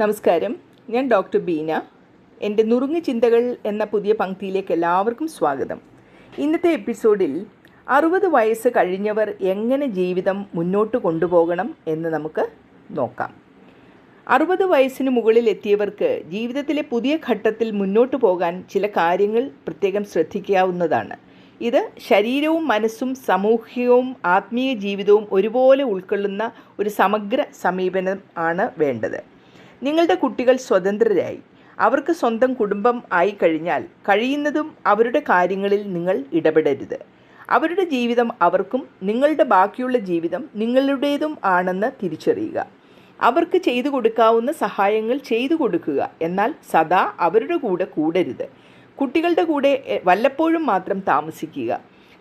നമസ്കാരം. ഞാൻ ഡോക്ടർ ബീന. എന്റെ നുറുങ്ങ് ചിന്തകൾ എന്ന പുതിയ പങ്ക്തിയിലേക്ക് എല്ലാവർക്കും സ്വാഗതം. ഇന്നത്തെ എപ്പിസോഡിൽ അറുപത് വയസ്സ് കഴിഞ്ഞവർ എങ്ങനെ ജീവിതം മുന്നോട്ട് കൊണ്ടുപോകണം എന്ന് നമുക്ക് നോക്കാം. അറുപത് വയസ്സിന് മുകളിൽ എത്തിയവർക്ക് ജീവിതത്തിലെ പുതിയ ഘട്ടത്തിൽ മുന്നോട്ട് പോകാൻ ചില കാര്യങ്ങൾ പ്രത്യേകം ശ്രദ്ധിക്കാവുന്നതാണ്. ഇത് ശരീരവും മനസ്സും സാമൂഹികവും ആത്മീയ ജീവിതവും ഒരുപോലെ ഉൾക്കൊള്ളുന്ന ഒരു സമഗ്ര സമീപനം ആണ് വേണ്ടത്. നിങ്ങളുടെ കുട്ടികൾ സ്വതന്ത്രരായി. അവർക്ക് സ്വന്തം കുടുംബം ആയി കഴിഞ്ഞാൽ കഴിയുന്നതും അവരുടെ കാര്യങ്ങളിൽ നിങ്ങൾ ഇടപെടരുത്. അവരുടെ ജീവിതം അവർക്കും നിങ്ങളുടെ ബാക്കിയുള്ള ജീവിതം നിങ്ങളുടേതും ആണെന്ന് തിരിച്ചറിയുക. അവർക്ക് ചെയ്തു കൊടുക്കാവുന്ന സഹായങ്ങൾ ചെയ്തു കൊടുക്കുക. എന്നാൽ സദാ അവരുടെ കൂടെ കൂടരുത്. കുട്ടികളുടെ കൂടെ വല്ലപ്പോഴും മാത്രം താമസിക്കുക.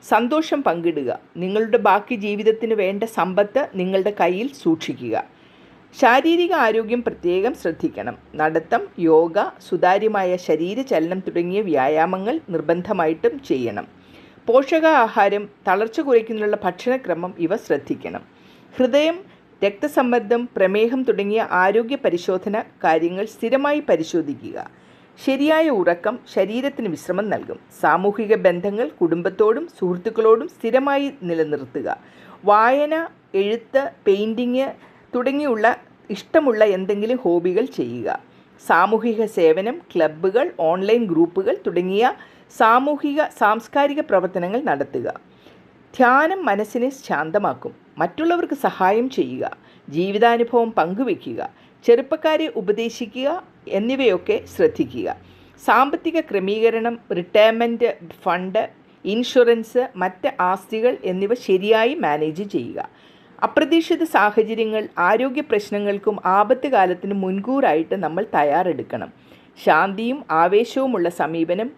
സന്തോഷം പങ്കിടുക. നിങ്ങളുടെ ബാക്കി ജീവിതത്തിന് വേണ്ട സമ്പത്ത് നിങ്ങളുടെ കയ്യിൽ സൂക്ഷിക്കുക. ശാരീരിക ആരോഗ്യം പ്രത്യേകം ശ്രദ്ധിക്കണം. നടത്തം യോഗ സുതാര്യമായ ശരീരചലനം തുടങ്ങിയ വ്യായാമങ്ങൾ നിർബന്ധമായിട്ടും ചെയ്യണം. പോഷകാഹാരം തളർച്ച കുറയ്ക്കുന്നതിനുള്ള ഭക്ഷണക്രമം ഇവ ശ്രദ്ധിക്കണം. ഹൃദയം രക്തസമ്മർദ്ദം പ്രമേഹം തുടങ്ങിയ ആരോഗ്യ പരിശോധന കാര്യങ്ങൾ സ്ഥിരമായി പരിശോധിക്കുക. ശരിയായ ഉറക്കം ശരീരത്തിന് വിശ്രമം നൽകും. സാമൂഹിക ബന്ധങ്ങൾ കുടുംബത്തോടും സുഹൃത്തുക്കളോടും സ്ഥിരമായി നിലനിർത്തുക. വായന എഴുത്ത് പെയിന്റിങ് തുടങ്ങിയുള്ള ഇഷ്ടമുള്ള എന്തെങ്കിലും ഹോബികൾ ചെയ്യുക. സാമൂഹിക സേവനം ക്ലബ്ബുകൾ ഓൺലൈൻ ഗ്രൂപ്പുകൾ തുടങ്ങിയ സാമൂഹിക സാംസ്കാരിക പ്രവർത്തനങ്ങൾ നടത്തുക. ധ്യാനം മനസ്സിനെ ശാന്തമാക്കും. മറ്റുള്ളവർക്ക് സഹായം ചെയ്യുക. ജീവിതാനുഭവം പങ്കുവെക്കുക ചെറുപ്പക്കാരെ ഉപദേശിക്കുക എന്നിവയൊക്കെ ശ്രദ്ധിക്കുക. സാമ്പത്തിക ക്രമീകരണം റിട്ടയർമെന്റ് ഫണ്ട് ഇൻഷുറൻസ് മറ്റ് ആസ്തികൾ എന്നിവ ശരിയായി മാനേജ് ചെയ്യുക. അപ്രതീക്ഷിത സാഹചര്യങ്ങൾ ആരോഗ്യ പ്രശ്നങ്ങൾക്കും ആപത്ത് കാലത്തിന് മുൻകൂറായിട്ട് നമ്മൾ തയ്യാറെടുക്കണം. ശാന്തിയും ആവേശവുമുള്ള സമീപനം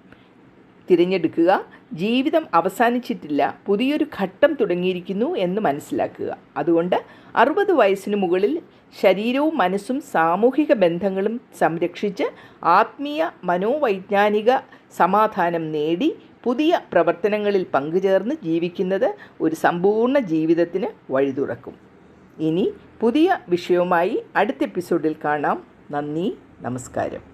തിരഞ്ഞെടുക്കുക. ജീവിതം അവസാനിച്ചിട്ടില്ല. പുതിയൊരു ഘട്ടം തുടങ്ങിയിരിക്കുന്നു എന്ന് മനസ്സിലാക്കുക. അതുകൊണ്ട് അറുപത് വയസ്സിന് മുകളിൽ ശരീരവും മനസ്സും സാമൂഹിക ബന്ധങ്ങളും സംരക്ഷിച്ച് ആത്മീയ മനോവൈജ്ഞാനിക സമാധാനം നേടി പുതിയ പ്രവർത്തനങ്ങളിൽ പങ്കുചേർന്ന് ജീവിക്കുന്നത് ഒരു സമ്പൂർണ ജീവിതത്തിന് വഴി തുറക്കും ഇനി പുതിയ വിഷയവുമായി അടുത്ത എപ്പിസോഡിൽ കാണാം. നന്ദി നമസ്കാരം.